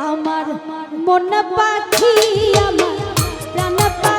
আমার মন পাখি আমার প্রাণ